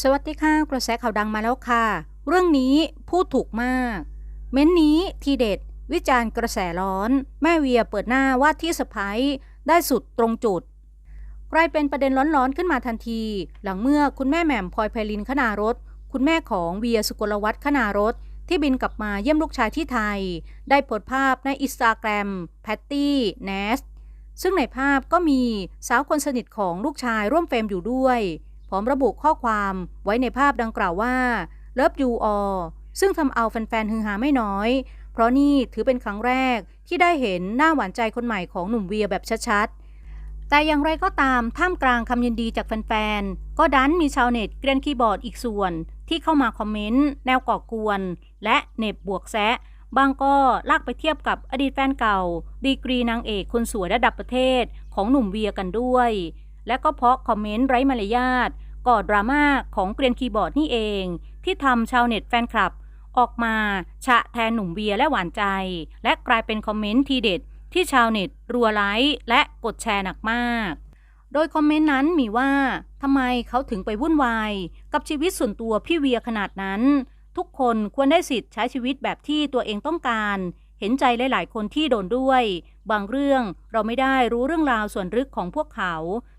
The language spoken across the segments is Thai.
สวัสดีค่ะกระแสข่าวดังมาแล้วค่ะ เรื่องนี้พูดถูกมาก เม้นนี้ทีเด็ด วิจารณ์กระแสร้อน แม่เวียเปิดหน้าว่าที่สะพ้ายได้สุดตรงจุดกลายเป็นประเด็นร้อนๆขึ้นมาทันที หลังเมื่อคุณแม่แหม่มพลอยไพลินขนารถ คุณแม่ของเวียสุกลวัฒน์ขนารถ ที่บินกลับมาเยี่ยมลูกชายที่ไทย ได้โพสต์ภาพในอินสตาแกรมแพตตี้เนสซึ่งในภาพก็มีสาวคนสนิทของลูกชายร่วมเฟรมอยู่ด้วย พร้อมระบุข้อความไว้ในภาพดังกล่าวว่า Love you all ซึ่งทำเอาแฟนๆฮือฮาไม่น้อย เพราะนี่ถือเป็นครั้งแรกที่ได้เห็นหน้าหวานใจคนใหม่ของหนุ่มเวียแบบชัดๆ แต่อย่างไรก็ตามท่ามกลางคำยินดีจากแฟนๆ ก็ดันมีชาวเน็ตเกรียนคีย์บอร์ดอีกส่วน ที่เข้ามาคอมเมนต์แนวก่อกวน และเน็บบวกแซะบางก็ลากไปเทียบกับอดีตแฟนเก่า ดีกรีนางเอกคนสวยระดับประเทศของหนุ่มเวียกันด้วย และก็เพราะคอมเมนต์ไร้มารยาทก่อดราม่าของเกรียนคีย์บอร์ดนี่เอง ที่ทำชาวเน็ตแฟนคลับ ออกมาฉะแทนหนุ่มเวียและหวานใจ และกลายเป็นคอมเมนต์ทีเด็ด ที่ชาวเน็ตรัวไลค์และกดแชร์หนักมาก โดยคอมเมนต์นั้นมีว่าทำไมเขาถึงไปวุ่นวายกับชีวิตส่วนตัวพี่เวียขนาดนั้น ทุกคนควรได้สิทธิ์ใช้ชีวิตแบบที่ตัวเองต้องการ เห็นใจหลาย ๆ คนที่โดนด้วย บางเรื่องเราไม่ได้รู้เรื่องราวส่วนลึกของพวกเขา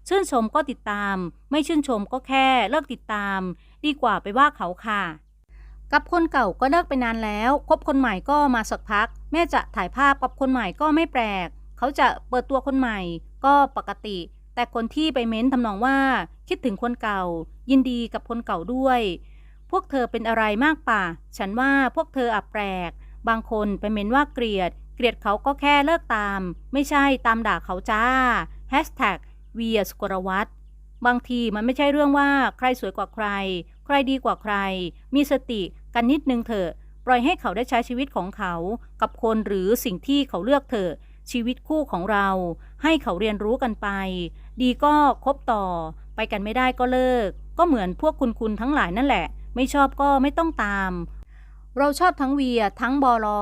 ชื่นชมก็ติดตาม ไม่ชื่นชมก็แค่เลิกติดตาม ดีกว่าไปว่าเขาค่ะ กับคนเก่าก็เลิกไปนานแล้ว คบคนใหม่ก็มาสักพัก แม่จะถ่ายภาพกับคนใหม่ก็ไม่แปลก เขาจะเปิดตัวคนใหม่ก็ปกติ แต่คนที่ไปเม้นทำนองว่า คิดถึงคนเก่า ยินดีกับคนเก่าด้วย พวกเธอเป็นอะไรมากป่ะ ฉันว่าพวกเธออับแปลก บางคนไปเม้นว่าเกลียด เกลียดเขาก็แค่เลิกตาม ไม่ใช่ตามด่าเขาจ้า Hashtag เวียสกรวัตรบางทีมันไม่ใช่เรื่องว่าใครสวยกว่าใคร ใครดีกว่าใคร มีสติกันนิดนึงเถอะ ปล่อยให้เขาได้ใช้ชีวิตของเขา กับคนหรือสิ่งที่เขาเลือกเถอะ ชีวิตคู่ของเรา ให้เขาเรียนรู้กันไป ดีก็คบต่อ ไปกันไม่ได้ก็เลิก ก็เหมือนพวกคุณคุณทั้งหลายนั่นแหละ ไม่ชอบก็ไม่ต้องตาม เราชอบทั้งเวียทั้งบอลอ